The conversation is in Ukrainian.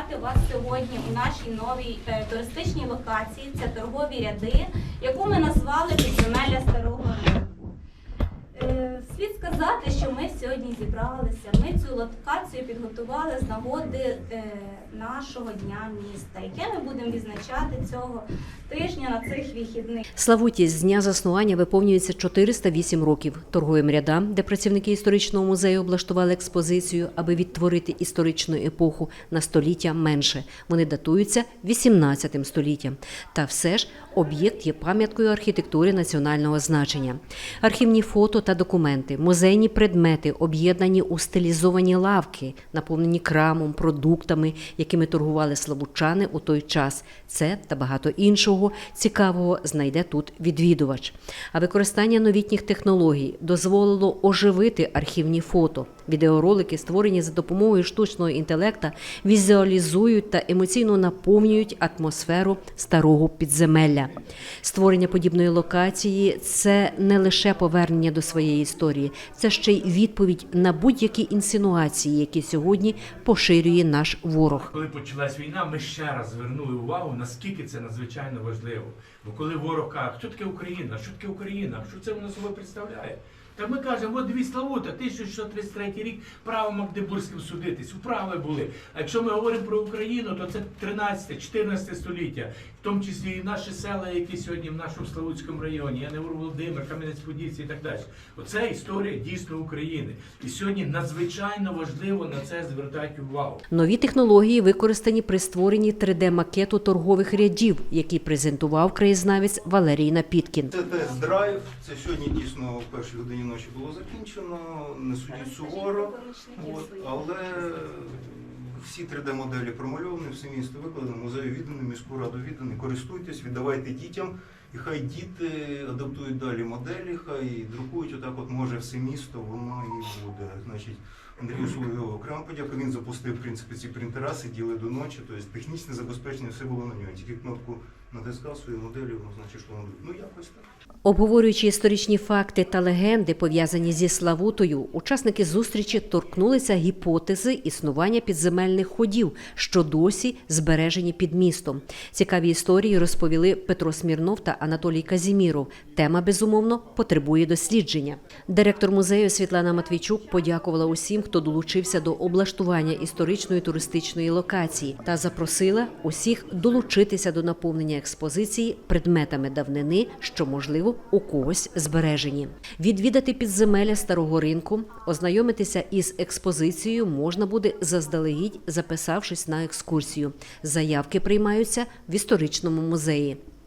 вітати вас сьогодні у нашій новій е, туристичній локації. Це торгові ряди, яку ми назвали Слід сказати, що ми сьогодні зібралися. Ми цю локацію підготували з нагоди е, нашого дня міста, яке ми будемо відзначати цього тижня на цих вихідних. Славуті з дня заснування виповнюється 408 років. Торговим рядам, де працівники історичного музею облаштували експозицію, аби відтворити історичну епоху на століття менше. Вони датуються 18 століттям. Та все ж об'єкт є пам'яткою архітектури національного значення. Архівні фото та документи, музейні предмети, об'єднані у стилізовані лавки, наповнені крамом, продуктами, якими торгували славучани у той час. Це та багато іншого цікавого знайде тут відвідувач. А використання новітніх технологій дозволило оживити архівні фото. Відеоролики, створені за допомогою штучного інтелекта, візуалізують та емоційно наповнюють атмосферу старого підземелля. Створення подібної локації це не лише повернення до своєї історії, це ще й відповідь на будь-які інсинуації, які сьогодні поширює наш ворог. Коли почалась війна, ми ще раз звернули увагу, наскільки це надзвичайно важливо. Бо коли ворог каже, що таке Україна, що таке Україна, що це вона собою представляє? Та ми кажемо, от дивіться Славута, 1633 рік право Магдебурзьким судитись, управи були. А якщо ми говоримо про Україну, то це 13-14 століття, в тому числі і наші села, які сьогодні в нашому Славутському районі, я не говорю Володимир, Кам'янець-Подільський і так далі. Оце історія дійсно України. І сьогодні надзвичайно важливо на це звертати увагу. Нові технології використані при створенні 3D-макету торгових рядів, який презентував краєзнавець Валерій Напіткін. Це тест-драйв. Це сьогодні дійсно в першій годині ночі було закінчено. Не судіть суворо. От, але всі 3D-моделі промальовані, все місто викладено, музею віддані, міську раду віддані. Користуйтесь, віддавайте дітям. І хай діти адаптують далі моделі, хай друкують отак, от може все місто, воно і буде. Значить, Андрію Соловйову окремо подяку. Він запустив в принципі ці принтера, сиділи до ночі. Тобто технічне забезпечення все було на нього. Тільки кнопку натискав свої моделі, воно значить, що воно ну якось так. Обговорюючи історичні факти та легенди, пов'язані зі Славутою, учасники зустрічі торкнулися гіпотези існування підземельних ходів, що досі збережені під містом. Цікаві історії розповіли Петро Смірнов та Анатолій Казіміров. Тема безумовно потребує дослідження. Директор музею Світлана Матвійчук подякувала усім, хто долучився до облаштування історичної туристичної локації, та запросила усіх долучитися до наповнення експозиції предметами давнини, що можливо у когось збережені. Відвідати підземелля старого ринку, ознайомитися із експозицією можна буде заздалегідь, записавшись на екскурсію. Заявки приймаються в історичному музеї.